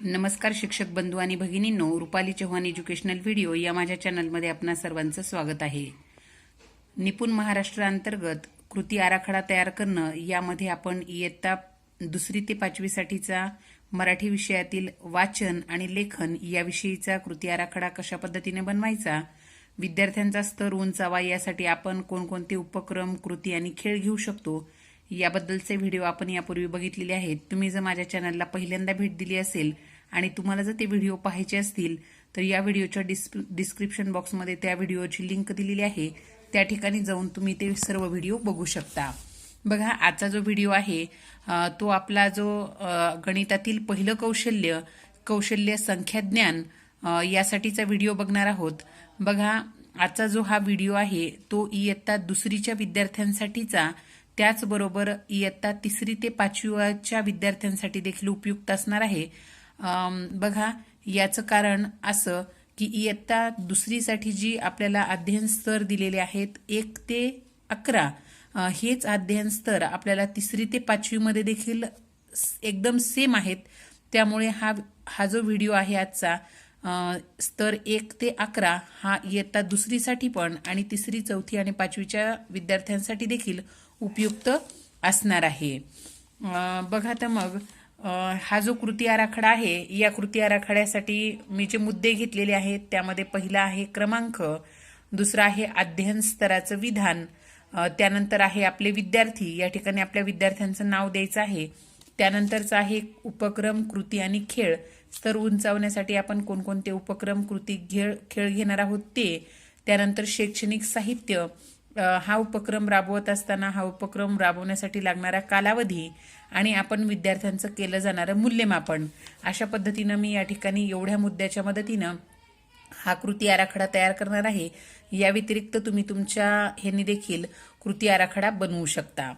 नमस्कार शिक्षक बंधू आणि भगिनींनो रुपाली चव्हाण एज्युकेशनल व्हिडिओ या माझ्या चॅनलमध्ये आपणा सर्वांचं स्वागत आहे. निपुण महाराष्ट्र अंतर्गत कृती आराखडा तयार करणं यामध्ये आपण इयत्ता दुसरी ते पाचवीसाठीचा मराठी विषयातील वाचन आणि लेखन याविषयीचा कृती आराखडा कशा पद्धतीने बनवायचा विद्यार्थ्यांचा स्तर उंचावा यासाठी आपण कोणकोणते उपक्रम कृती आणि खेळ घेऊ शकतो याबद्दलचे व्हिडिओ आपण यापूर्वी बघितलेले आहेत. तुम्ही जर माझ्या चॅनलला पहिल्यांदा भेट दिली असेल आणि तुम्हाला जर ते व्हिडिओ पाहायचे असतील तर या व्हिडिओच्या डिस्क्रिप्शन बॉक्समध्ये त्या व्हिडिओची लिंक दिलेली आहे. त्या ठिकाणी जाऊन तुम्ही ते सर्व व्हिडिओ बघू शकता. बघा आजचा जो व्हिडिओ आहे तो आपला जो गणितातील पहिलं कौशल्य कौशल्य संख्याज्ञान ज्ञान यासाठीचा व्हिडिओ बघणार आहोत. बघा आजचा जो हा व्हिडिओ आहे तो इयत्ता दुसरीच्या विद्यार्थ्यांसाठीचा त्याचबरोबर इयत्ता तिसरी ते पाचवीच्या विद्यार्थ्यांसाठी देखील उपयुक्त असणार आहे. बघा याचं कारण असं की इयत्ता दुसरीसाठी जी आपल्याला अध्ययन स्तर दिलेले आहेत एक ते अकरा हेच अध्ययन स्तर आपल्याला तिसरी ते पाचवीमध्ये देखील एकदम सेम आहेत. त्यामुळे हा हा जो व्हिडिओ आहे आजचा स्तर एक ते अकरा हा इयत्ता दुसरीसाठी पण आणि तिसरी चौथी आणि पाचवीच्या विद्यार्थ्यांसाठी देखील उपयुक्त असणार आहे. बघा तर मग हा जो कृती आराखडा आहे या कृती आराखड्यासाठी मी जे मुद्दे घेतलेले आहेत त्यामध्ये पहिला आहे क्रमांक दुसरा आहे अध्ययन स्तराचं विधान त्यानंतर आहे आपले विद्यार्थी या ठिकाणी आपल्या विद्यार्थ्यांचं नाव द्यायचं आहे. त्यानंतरचा आहे उपक्रम कृती आणि खेळ. स्तर उंचावण्यासाठी आपण कोणकोणते उपक्रम कृती खेळ खेळ घेणार आहोत ते. त्यानंतर शैक्षणिक साहित्य हा उपक्रम राबवत असताना हा उपक्रम राबवण्यासाठी लागणारा कालावधी आणि आपण विद्यार्थ्यांचं केलं जाणारं मूल्यमापन. अशा पद्धतीनं मी या ठिकाणी एवढ्या मुद्द्याच्या मदतीनं हा कृती आराखडा तयार करणार आहे. या व्यतिरिक्त तुम्ही तुमच्या ह्यांनी देखील कृती आराखडा बनवू शकता.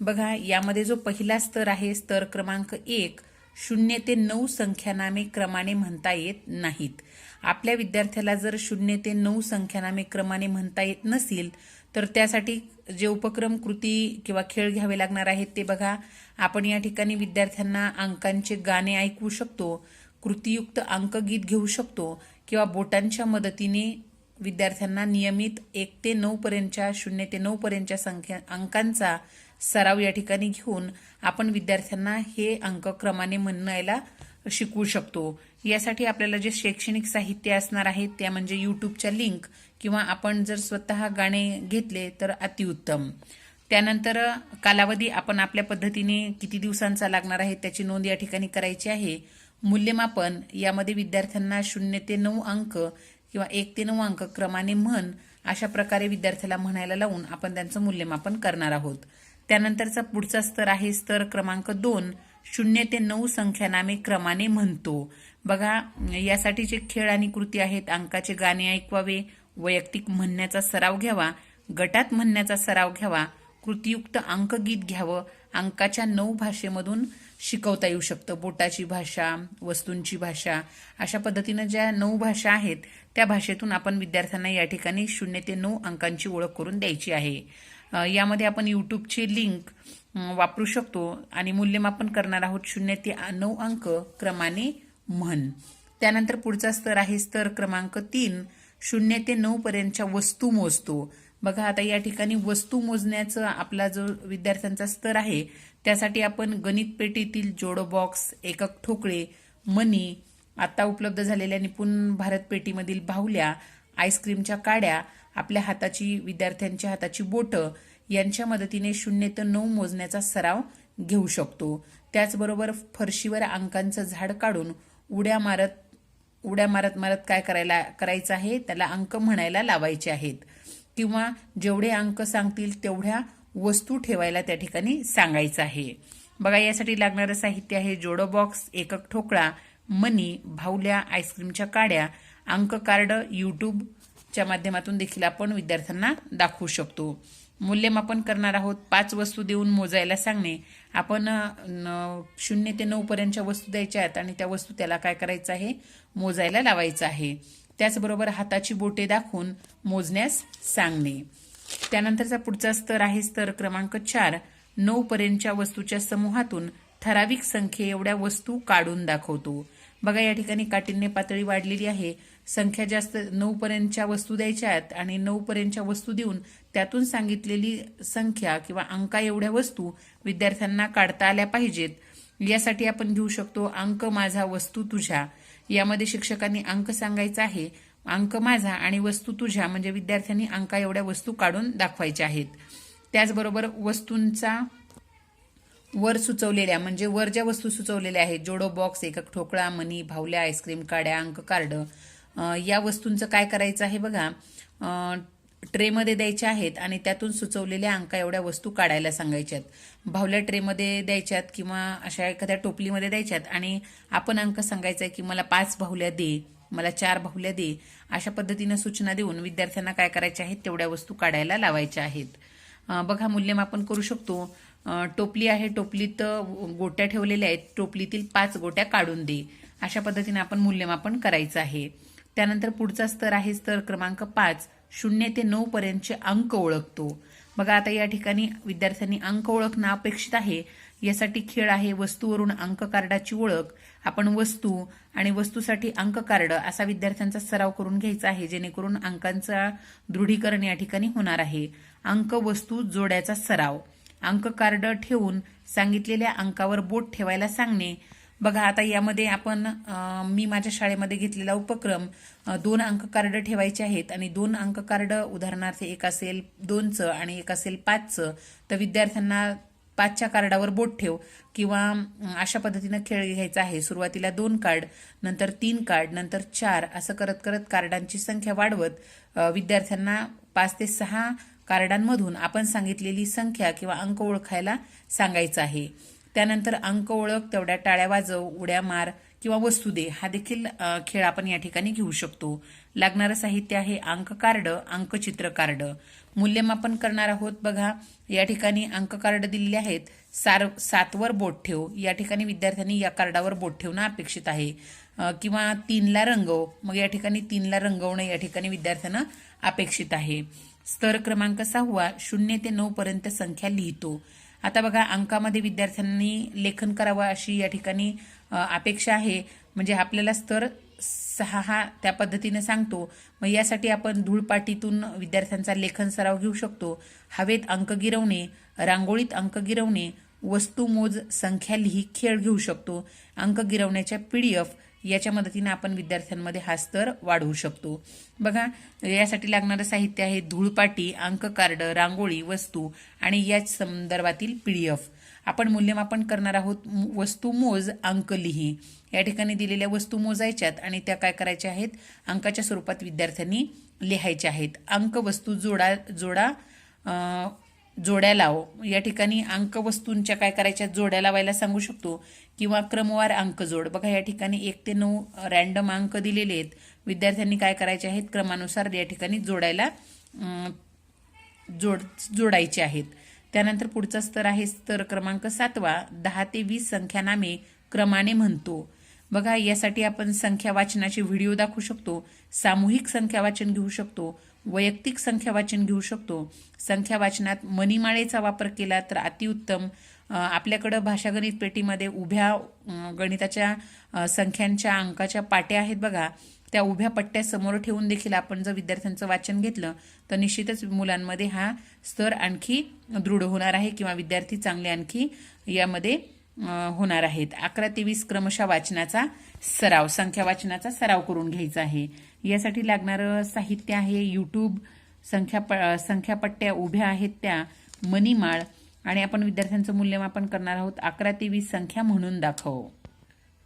बघा यामध्ये जो पहिला स्तर आहे स्तर क्रमांक एक शून्य ते नऊ संख्यानामे क्रमाने म्हणता येत नाहीत. आपल्या विद्यार्थ्याला जर शून्य ते नऊ संख्यानामे क्रमाने म्हणता येत नसेल तर त्यासाठी जे उपक्रम कृती किंवा खेळ घ्यावे लागणार आहेत ते बघा. आपण या ठिकाणी विद्यार्थ्यांना अंकांचे गाणे ऐकवू शकतो कृतीयुक्त अंकगीत घेऊ शकतो किंवा बोटांच्या मदतीने विद्यार्थ्यांना नियमित एक ते नऊ पर्यंतच्या शून्य ते नऊ पर्यंतच्या संख्या अंकांचा सराव या ठिकाणी घेऊन आपण विद्यार्थ्यांना हे अंक क्रमाने म्हणायला शिकवू शकतो. यासाठी आपल्याला जे शैक्षणिक साहित्य असणार आहे त्या म्हणजे यूट्यूबच्या लिंक किंवा आपण जर स्वतः गाणे घेतले तर अतिउत्तम. त्यानंतर कालावधी आपण आपल्या पद्धतीने किती दिवसांचा लागणार आहे त्याची नोंद या ठिकाणी करायची आहे. मूल्यमापन यामध्ये विद्यार्थ्यांना शून्य ते नऊ अंक किंवा एक ते नऊ अंक क्रमाने म्हण अशा प्रकारे विद्यार्थ्याला म्हणायला लावून आपण त्यांचं मूल्यमापन करणार आहोत. त्यानंतरचा पुढचा स्तर आहे स्तर क्रमांक दोन. शून्य ते नऊ संख्यानामे क्रमाने म्हणतो. बघा यासाठी जे खेळ आणि कृती आहेत अंकाचे गाणे ऐकवावे वैयक्तिक म्हणण्याचा सराव घ्यावा गटात म्हणण्याचा सराव घ्यावा कृतीयुक्त अंकगीत घ्यावं अंकाच्या नऊ भाषेमधून शिकवता येऊ शकतं. बोटाची भाषा वस्तूंची भाषा अशा पद्धतीनं ज्या नऊ भाषा आहेत त्या भाषेतून आपण विद्यार्थ्यांना या ठिकाणी शून्य ते नऊ अंकांची ओळख करून द्यायची आहे. यामध्ये आपण यूट्यूबची लिंक वापरू शकतो आणि मूल्यमापन करणार आहोत शून्य ते नऊ अंक क्रमाने म्हण. त्यानंतर पुढचा स्तर आहे स्तर क्रमांक तीन. शून्य ते नऊ पर्यंतच्या वस्तू मोजतो. बघा आता या ठिकाणी वस्तू मोजण्याचा आपला जो विद्यार्थ्यांचा स्तर आहे त्यासाठी आपण गणित पेटीतील जोडो बॉक्स एकक ठोकळे मनी आता उपलब्ध झालेल्या निपुण भारत पेटीमधील बाहुल्या आईस्क्रीमच्या काड्या आपल्या हाताची विद्यार्थ्यांच्या हाताची बोटं यांच्या मदतीने शून्य ते नऊ मोजण्याचा सराव घेऊ शकतो. त्याचबरोबर फरशीवर अंकांचं झाड काढून उड्या मारत उड्या मारत मारत काय करायला करायचं आहे? त्याला अंक म्हणायला लावायचे आहेत. किंवा जेवढे अंक सांगतील तेवढ्या वस्तू ठेवायला त्या ठिकाणी सांगायचं आहे. बघा यासाठी लागणारं साहित्य आहे जोडो बॉक्स एकक ठोकळा मनी भावल्या आईस्क्रीमच्या काड्या अंक कार्ड यूट्यूबच्या माध्यमातून देखील आपण विद्यार्थ्यांना दाखवू शकतो. मूल्यमापन करणार आहोत पाच वस्तू देऊन मोजायला सांगणे. आपण शून्य ते नऊपर्यंतच्या वस्तू द्यायच्या आहेत आणि त्या वस्तू त्याला काय करायचं आहे? मोजायला लावायचं आहे. त्याचबरोबर हाताची बोटे दाखवून मोजण्यास सांगणे. त्यानंतरचा पुढचा स्तर आहे स्तर क्रमांक चार. नऊ पर्यंतच्या वस्तूच्या समूहातून ठराविक संख्ये एवढ्या वस्तू काढून दाखवतो. बघा या ठिकाणी काठिण्य पातळी वाढलेली आहे. संख्या जास्त नऊपर्यंतच्या वस्तू द्यायच्या आहेत आणि नऊपर्यंतच्या वस्तू देऊन त्यातून सांगितलेली संख्या किंवा अंका एवढ्या वस्तू विद्यार्थ्यांना काढता आल्या पाहिजेत. यासाठी आपण घेऊ शकतो अंक माझा वस्तू तुझ्या. यामध्ये शिक्षकांनी अंक सांगायचा आहे. अंक माझा आणि वस्तू तुझ्या म्हणजे विद्यार्थ्यांनी अंका एवढ्या वस्तू काढून दाखवायच्या आहेत. त्याचबरोबर वस्तूंचा वर सुचवलेल्या म्हणजे वर ज्या वस्तू सुचवलेल्या आहेत जोडो बॉक्स एकक ठोकळा मनी भावल्या आईस्क्रीम काड्या अंक कार्ड या वस्तूंचं काय करायचं आहे बघा. ट्रेमध्ये द्यायच्या आहेत आणि त्यातून सुचवलेल्या अंका एवढ्या वस्तू काढायला सांगायच्यात. भावल्या ट्रेमध्ये द्यायच्यात किंवा अशा एखाद्या टोपलीमध्ये द्यायच्यात आणि आपण अंक सांगायचा आहे की मला पाच भावल्या दे मला चार भावल्या दे अशा पद्धतीनं सूचना देऊन विद्यार्थ्यांना काय करायच्या आहेत तेवढ्या वस्तू काढायला लावायच्या आहेत. बघा मूल्यमापन करू शकतो. टोपली आहे टोपलीत गोट्या ठेवलेल्या आहेत. टोपलीतील पाच गोट्या काढून दे. अशा पद्धतीने आपण मूल्यमापन करायचं आहे. त्यानंतर पुढचा स्तर आहे स्तर क्रमांक पाच. शून्य ते नऊ पर्यंतचे अंक ओळखतो. बघा आता या ठिकाणी विद्यार्थ्यांनी अंक ओळखणं अपेक्षित आहे. यासाठी खेळ आहे वस्तूवरून अंक कार्डाची ओळख आपण वस्तू आणि वस्तूसाठी अंक कार्ड असा विद्यार्थ्यांचा सराव करून घ्यायचा आहे जेणेकरून अंकांचा दृढीकरण या ठिकाणी होणार आहे. अंक वस्तू जोड्याचा सराव. अंक कार्ड ठेवून सांगितलेल्या अंकावर बोट ठेवायला सांगणे बघा आता यामध्ये आपण मी माझ्या शाळेमध्ये घेतलेला उपक्रम दोन अंक कार्ड ठेवायचे आहेत आणि दोन अंक कार्ड उदाहरणार्थ एक असेल दोनचं आणि एक असेल पाचचं तर विद्यार्थ्यांना पाचच्या कार्डावर बोट ठेव किंवा अशा पद्धतीनं खेळ घ्यायचा आहे. सुरुवातीला दोन कार्ड नंतर तीन कार्ड नंतर चार असं करत करत कार्डांची संख्या वाढवत विद्यार्थ्यांना पाच ते सहा कार्डांमधून आपण सांगितलेली संख्या किंवा अंक ओळखायला सांगायचं आहे. त्यानंतर अंक ओळख तेवढ्या टाळ्या वाजव उड्या मार किंवा वस्तू दे हा देखील खेळ आपण या ठिकाणी घेऊ शकतो. लागणारं साहित्य आहे अंक कार्ड अंकचित्र कार्ड. मूल्यमापन करणार आहोत बघा. या ठिकाणी अंक कार्ड दिलेले आहेत. सार सातवर बोट ठेव. या ठिकाणी विद्यार्थ्यांनी या कार्डावर बोट ठेवणं अपेक्षित आहे. किंवा तीनला रंगव. मग या ठिकाणी तीनला रंगवणं या ठिकाणी विद्यार्थ्यांना अपेक्षित आहे. स्तर क्रमांक सहावा शून्य ते नऊ पर्यंत संख्या लिहितो. आता बघा अंकामध्ये विद्यार्थ्यांनी लेखन करावं अशी या ठिकाणी अपेक्षा आहे. म्हणजे आपल्याला स्तर सहा हा त्या पद्धतीने सांगतो. मग यासाठी आपण धूळपाटीतून विद्यार्थ्यांचा लेखन सराव घेऊ शकतो. हवेत अंक गिरवणे रांगोळीत अंक गिरवणे वस्तू मोज संख्या लिही खेळ घेऊ शकतो. अंक गिरवण्याच्या पी डी एफ याच्या मदतीने आपण विद्यार्थ्यांमध्ये हा स्तर वाढवू शकतो. बघा यासाठी लागणारं साहित्य आहे धूळपाटी अंक कार्ड रांगोळी वस्तू आणि याच संदर्भातील पी डी एफ. आपण मूल्यमापन करणार आहोत वस्तू मोज अंक लिही. या ठिकाणी दिलेल्या वस्तू मोजायच्यात आणि त्या काय करायच्या आहेत? अंकाच्या स्वरूपात विद्यार्थ्यांनी लिहायच्या आहेत. अंक वस्तू जोडा जोडा जोड्या लाव. या ठिकाणी अंक वस्तूंच्या काय करायच्या जोड्या लावायला सांगू शकतो. किंवा क्रमवार अंक जोड. बघा या ठिकाणी एक ते नऊ रॅन्डम अंक दिलेले आहेत. विद्यार्थ्यांनी काय करायचे आहेत? क्रमानुसार या ठिकाणी जोडायला जोड जोडायचे आहेत. त्यानंतर पुढचा स्तर आहे स्तर क्रमांक सातवा. दहा ते वीस संख्या नामे क्रमाने म्हणतो. बघा यासाठी आपण संख्या वाचनाचे व्हिडिओ दाखवू शकतो. सामूहिक संख्या वाचन घेऊ शकतो. वैयक्तिक संख्या वाचन घेऊ शकतो. संख्या वाचनात मनीमाळेचा वापर केला तर अतिउत्तम आपल्याकडं भाषागणित पेटीमध्ये उभ्या गणिताच्या संख्यांच्या अंकाच्या पाट्या आहेत बघा. त्या उभ्या पट्ट्या समोर ठेवून देखील आपण जर विद्यार्थ्यांचं वाचन घेतलं तर निश्चितच मुलांमध्ये हा स्तर आणखी दृढ होणार आहे किंवा विद्यार्थी चांगले आणखी यामध्ये होणार आहेत. अकरा ते वीस क्रमशः वाचनाचा सराव संख्या वाचनाचा सराव करून घ्यायचा आहे. यासाठी लागणारं साहित्य आहे यूट्यूब संख्या प संख्यापट्ट्या उभ्या आहेत त्या. मनीमाळ आणि आपण विद्यार्थ्यांचं मूल्यमापन करणार आहोत अकरा ते वीस संख्या म्हणून दाखव.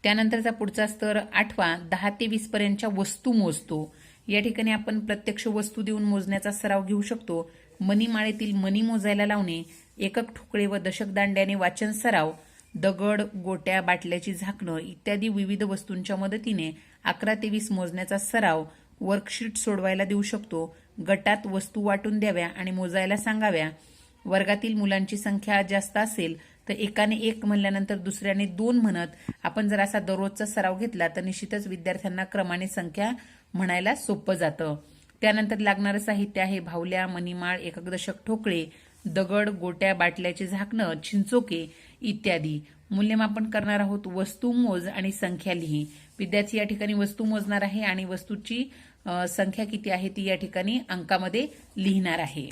त्यानंतरचा पुढचा स्तर आठवा दहा ते वीसपर्यंतच्या वस्तू मोजतो. या ठिकाणी आपण प्रत्यक्ष वस्तू देऊन मोजण्याचा सराव घेऊ शकतो. मनीमाळेतील मनी मोजायला लावणे एकक ठोकळे व दशक दांड्याने वाचन सराव दगड गोट्या बाटल्याची झाकणं इत्यादी विविध वस्तूंच्या मदतीने अकरा ते वीस मोजण्याचा सराव वर्कशीट सोडवायला देऊ शकतो. गटात वस्तू वाटून द्याव्या आणि मोजायला सांगाव्या. वर्गातील मुलांची संख्या जास्त असेल तर एकाने एक म्हणल्यानंतर दुसऱ्याने दोन म्हणत आपण जर असा दररोजचा सराव घेतला तर निश्चितच विद्यार्थ्यांना क्रमाने संख्या म्हणायला सोपं जातं. त्यानंतर लागणारं साहित्य आहे भावल्या मनीमाळ एकक दशक ठोकळे दगड गोट्या बाटल्याचे झाकणं चिंचोके इत्यादी. मूल्यमापन करणार आहोत वस्तू मोज आणि संख्या लिही. विद्यार्थी या ठिकाणी वस्तू मोजणार आहे आणि वस्तूची संख्या किती आहे ती या ठिकाणी अंकामध्ये लिहिणार आहे.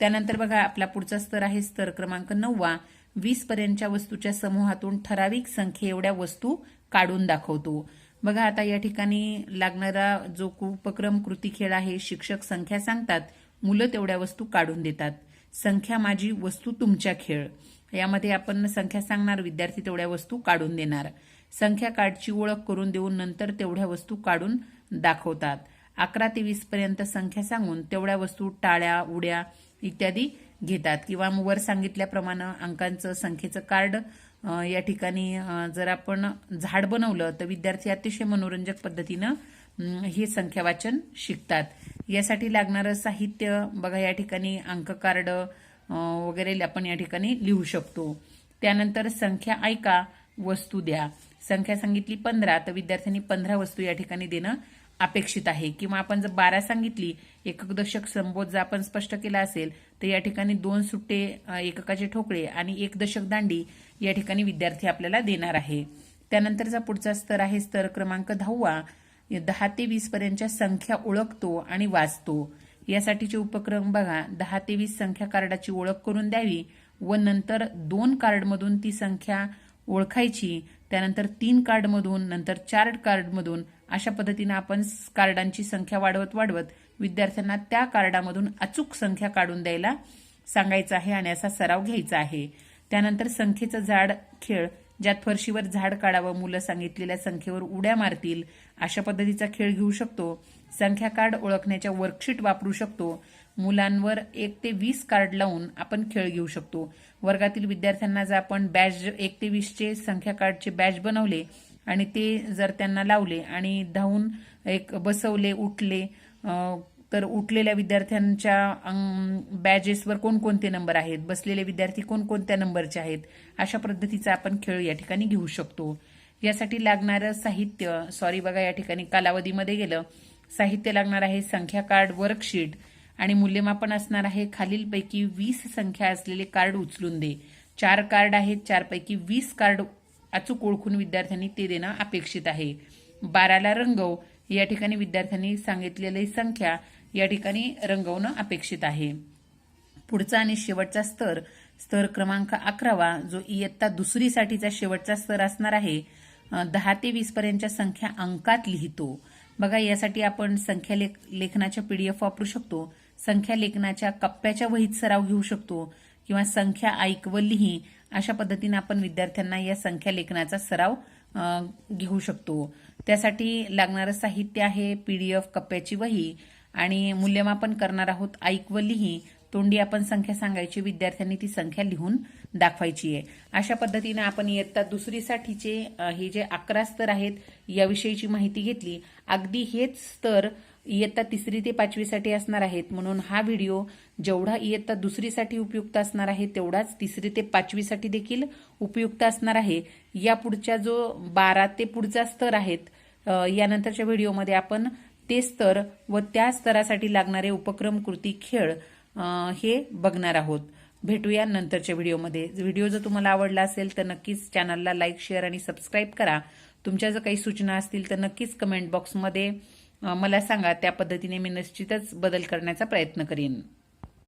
त्यानंतर बघा आपला पुढचा स्तर आहे स्तर क्रमांक नववा. वीस पर्यंतच्या वस्तूच्या समूहातून ठराविक संख्ये एवढ्या वस्तू काढून दाखवतो. बघा आता या ठिकाणी लागणारा जो उपक्रम कृती खेळ आहे शिक्षक संख्या सांगतात मुलं तेवढ्या वस्तू काढून देतात. संख्या माझी वस्तू तुमच्या खेळ. यामध्ये आपण संख्या सांगणार विद्यार्थी तेवढ्या वस्तू काढून देणार. संख्या कार्डची ओळख करून देऊन नंतर तेवढ्या वस्तू काढून दाखवतात. अकरा ते वीस पर्यंत संख्या सांगून तेवढ्या वस्तू टाळ्या उड्या इत्यादी घेतात. किंवा वर सांगितल्याप्रमाणे अंकांचं संख्येचं कार्ड या ठिकाणी जर आपण झाड बनवलं तर विद्यार्थी अतिशय मनोरंजक पद्धतीनं हे संख्या वाचन शिकतात. यासाठी लागणारं साहित्य बघा या ठिकाणी अंक कार्ड वगैरे आपण या ठिकाणी लिहू शकतो. त्यानंतर संख्या ऐका वस्तू द्या. संख्या सांगितली पंधरा तर विद्यार्थ्यांनी पंधरा वस्तू या ठिकाणी देणं अपेक्षित आहे. किंवा आपण जर बारा सांगितली एकक दशक संबोध जर आपण स्पष्ट केला असेल तर या ठिकाणी दोन सुट्टे एककाचे ठोकळे आणि एक दशक दांडी या ठिकाणी विद्यार्थी आपल्याला देणार आहे. त्यानंतरचा पुढचा स्तर आहे स्तर क्रमांक दहावा. दहा ते वीस पर्यंतच्या संख्या ओळखतो आणि वाचतो. यासाठीचे उपक्रम बघा. दहा ते वीस संख्या कार्डाची ओळख करून द्यावी व नंतर दोन कार्डमधून ती संख्या ओळखायची. त्यानंतर तीन कार्डमधून नंतर चार कार्डमधून अशा पद्धतीनं आपण कार्डांची संख्या वाढवत वाढवत विद्यार्थ्यांना त्या कार्डामधून अचूक संख्या काढून द्यायला सांगायचं आहे आणि असा सराव घ्यायचा आहे. त्यानंतर संख्येचं झाड खेळ ज्यात फरशीवर झाड काढावं मुलं सांगितलेल्या संख्येवर उड्या मारतील अशा पद्धतीचा खेळ घेऊ शकतो. संख्या कार्ड ओळखण्याच्या वर्कशीट वापरू शकतो. मुलांवर एक ते वीस कार्ड लावून आपण खेळ घेऊ शकतो. वर्गातील विद्यार्थ्यांना जर आपण बॅच एक ते वीसचे संख्या कार्डचे बॅच बनवले आणि ते जर त्यांना लावले आणि धावून एक बसवले उठले तर उठलेल्या विद्यार्थ्यांच्या बॅजेसवर कोणकोणते नंबर आहेत? बसलेले विद्यार्थी कोणकोणत्या नंबरचे आहेत? अशा पद्धतीचा आपण खेळ या ठिकाणी घेऊ शकतो. यासाठी लागणारं साहित्य सॉरी बघा या ठिकाणी कालावधीमध्ये गेलं. साहित्य लागणार आहे संख्या कार्ड वर्कशीट आणि मूल्यमापन असणार आहे खालीलपैकी वीस संख्या असलेले कार्ड उचलून दे. चार कार्ड आहेत चारपैकी वीस कार्ड अचूक ओळखून विद्यार्थ्यांनी ते देणं अपेक्षित आहे. बाराला रंगव या ठिकाणी विद्यार्थ्यांनी सांगितलेली संख्या या ठिकाणी रंगवणं अपेक्षित आहे. पुढचा आणि शेवटचा स्तर स्तर क्रमांक अकरावा जो इयत्ता दुसरीसाठीचा शेवटचा स्तर असणार आहे दहा ते वीस पर्यंतच्या संख्या अंकात लिहितो. बघा यासाठी आपण संख्या लेख लेखनाच्या पीडीएफ वापरू शकतो संख्या लेखनाच्या कप्प्याच्या वहीत सराव घेऊ शकतो किंवा संख्या ऐक व लिही अशा पद्धतीने आपण विद्यार्थ्यांना या संख्या लेखनाचा सराव घेऊ शकतो. त्यासाठी लागणारं साहित्य आहे पी डी एफ कप्प्याची वही आणि मूल्यमापन करणार आहोत ऐक व लिही. तोंडी आपण संख्या सांगायची विद्यार्थ्यांनी ती संख्या लिहून दाखवायची आहे. अशा पद्धतीनं आपण इयत्ता दुसरीसाठीचे हे जे अकरा स्तर आहेत याविषयीची माहिती घेतली. अगदी हेच स्तर इयत्ता तिसरी ते पाचवीसाठी असणार आहेत. म्हणून हा व्हिडिओ जेवढा इयत्ता दुसरीसाठी उपयुक्त असणार आहे तेवढाच तिसरी ते पाचवीसाठी देखील उपयुक्त असणार आहे. या पुढच्या जो बारा ते पुढचा स्तर आहेत यानंतरच्या व्हिडिओमध्ये आपण ते स्तर व त्या स्तरासाठी लागणारे उपक्रम कृती खेळ हे बघणार आहोत. भेटूया नंतरच्या व्हिडिओमध्ये. व्हिडिओ जर तुम्हाला आवडला असेल तर नक्कीच चॅनलला लाईक शेअर आणि सबस्क्राईब करा. तुमच्या जर काही सूचना असतील तर नक्कीच कमेंट बॉक्समध्ये मला सांगा. त्या पद्धतीने मी निश्चितच बदल करण्याचा प्रयत्न करीन.